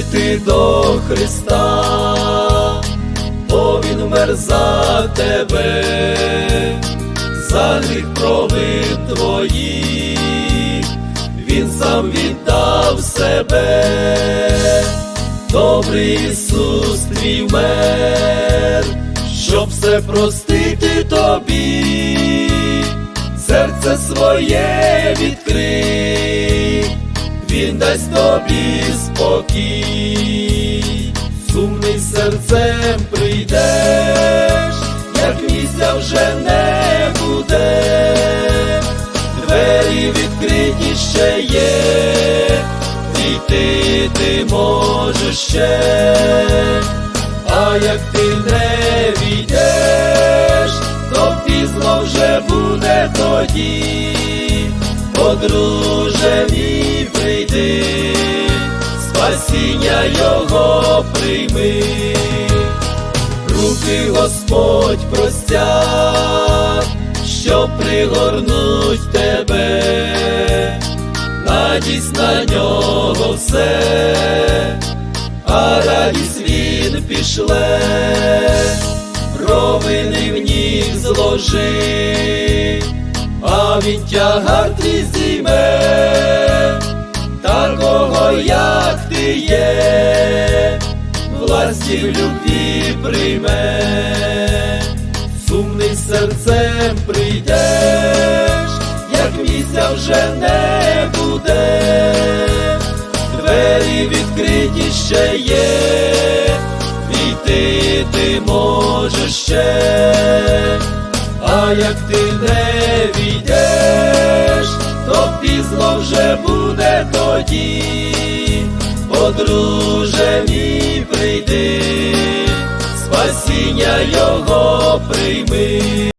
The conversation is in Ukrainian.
прийти до Христа, бо Він вмер за тебе, за гріх провин твоїх, Він сам віддав себе, добрий Ісус твій вмер, щоб все простити тобі, серце своє відкрий, Він дасть тобі спокій, сумний серцем прийдеш, як місця вже не буде, двері відкриті ще є, війти ти можеш ще, а як ти не війдеш, то пізно вже буде тоді, подруже мій прийди, спасіння його прийми, руки Господь простяг, що пригорнуть тебе, надість на нього все, а радість він пішле, провини в ніг зложи, він тягар твій зійме, власті в любві прийме, сумний серцем прийдеш, як місця вже не буде, двері відкриті ще є, війти ти можеш ще, а як ти не війдеш, то пізно вже буде тоді, подруже мій прийди, спасіння його прийми.